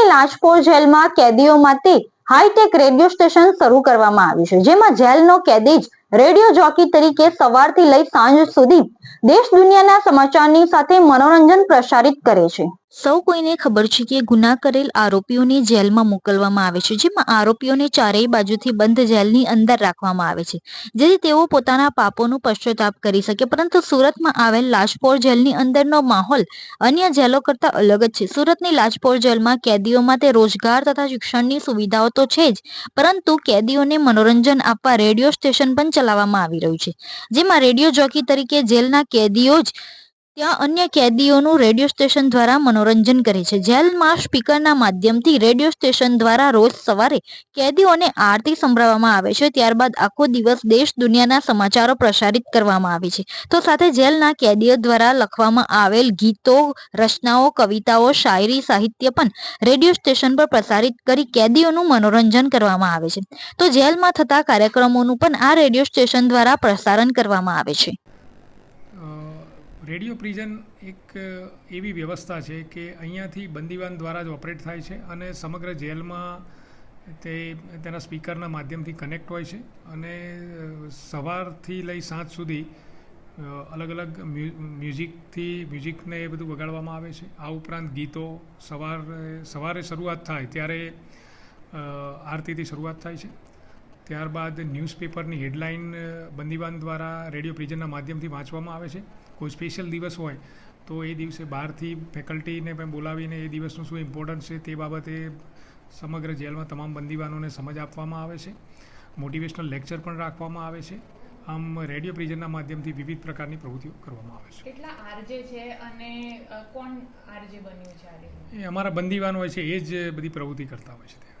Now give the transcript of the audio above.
સુરતની લાજપોર જેલમાં કેદીઓ માટે હાઈટેક રેડિયો સ્ટેશન શરૂ કરવામાં આવ્યું છે, જેમાં જેલનો કેદી જ રેડિયો જોકી તરીકે સવારથી લઈ સાંજ સુધી દેશ દુનિયાના સમાચારની સાથે મનોરંજન પ્રસારિત કરે છે. સૌ કોઈને ખબર છે કે ગુના કરેલ આરોપીઓને જેલમાં મોકલવામાં આવે છે, જેમાં આરોપીઓને ચારેય બાજુથી બંધ જેલની અંદર રાખવામાં આવે છે, જેથી તેઓ પોતાના પાપોનું પશ્ચાતાપ કરી શકે. પરંતુ સુરતમાં આવેલ લાજપોર જેલની અંદરનો માહોલ અન્ય જેલો કરતા અલગ જ છે. સુરતની લાજપોર જેલમાં કેદીઓ માટે રોજગાર તથા શિક્ષણની સુવિધાઓ તો છે જ, પરંતુ કેદીઓને મનોરંજન આપવા રેડિયો સ્ટેશન પણ ચલાવવામાં આવી રહ્યું છે. જેમાં રેડિયો જોકી તરીકે જેલના કેદીઓ જ ત્યાં અન્ય કેદીઓનું રેડિયો સ્ટેશન દ્વારા મનોરંજન કરે છે. જેલમાં સ્પીકરના માધ્યમથી રેડિયો સ્ટેશન દ્વારા રોજ સવારે કેદીઓને આરતી સંભળાવવામાં આવે છે. ત્યારબાદ આખો દિવસ દેશ દુનિયાના સમાચારો પ્રસારિત કરવામાં આવે છે. તો સાથે જેલના કેદીઓ દ્વારા લખવામાં આવેલ ગીતો, રચનાઓ, કવિતાઓ, શાયરી, સાહિત્ય પણ રેડિયો સ્ટેશન પર પ્રસારિત કરી કેદીઓનું મનોરંજન કરવામાં આવે છે. તો જેલમાં થતા કાર્યક્રમોનું પણ આ રેડિયો સ્ટેશન દ્વારા પ્રસારણ કરવામાં આવે છે. રેડિયો પ્રિઝન એક એવી વ્યવસ્થા છે કે અહીંયાથી બંદીવાન દ્વારા જ ઓપરેટ થાય છે અને સમગ્ર જેલમાં તે, તેના સ્પીકરના માધ્યમથી કનેક્ટ હોય છે અને સવારથી લઈ સાંજ સુધી અલગ અલગ મ્યુ, મ્યુઝિકથી, મ્યુઝિકને એ બધું વગાડવામાં આવે છે. આ ઉપરાંત ગીતો સવારે સવારે શરૂઆત થાય ત્યારે આરતીથી શરૂઆત થાય છે. ત્યારબાદ ન્યૂઝપેપરની હેડલાઇન બંદીવાન દ્વારા રેડિયો પ્રિઝનના માધ્યમથી વાંચવામાં આવે છે. કોઈ સ્પેશિયલ દિવસ હોય તો એ દિવસે બહારથી ફેકલ્ટીને પણ બોલાવીને એ દિવસનું શું ઇમ્પોર્ટન્સ છે તે બાબતે સમગ્ર જેલમાં તમામ બંદીવાનોને સમજ આપવામાં આવે છે. મોટિવેશનલ લેક્ચર પણ રાખવામાં આવે છે. આમ રેડિયો પ્રિઝનના માધ્યમથી વિવિધ પ્રકારની પ્રવૃત્તિઓ કરવામાં આવે છે. કેટલા આરજે છે અને કોણ આરજે બન્યું છે એ અમારા બંદીવાનો હોય છે એ જ બધી પ્રવૃત્તિ કરતા હોય છે ત્યાં.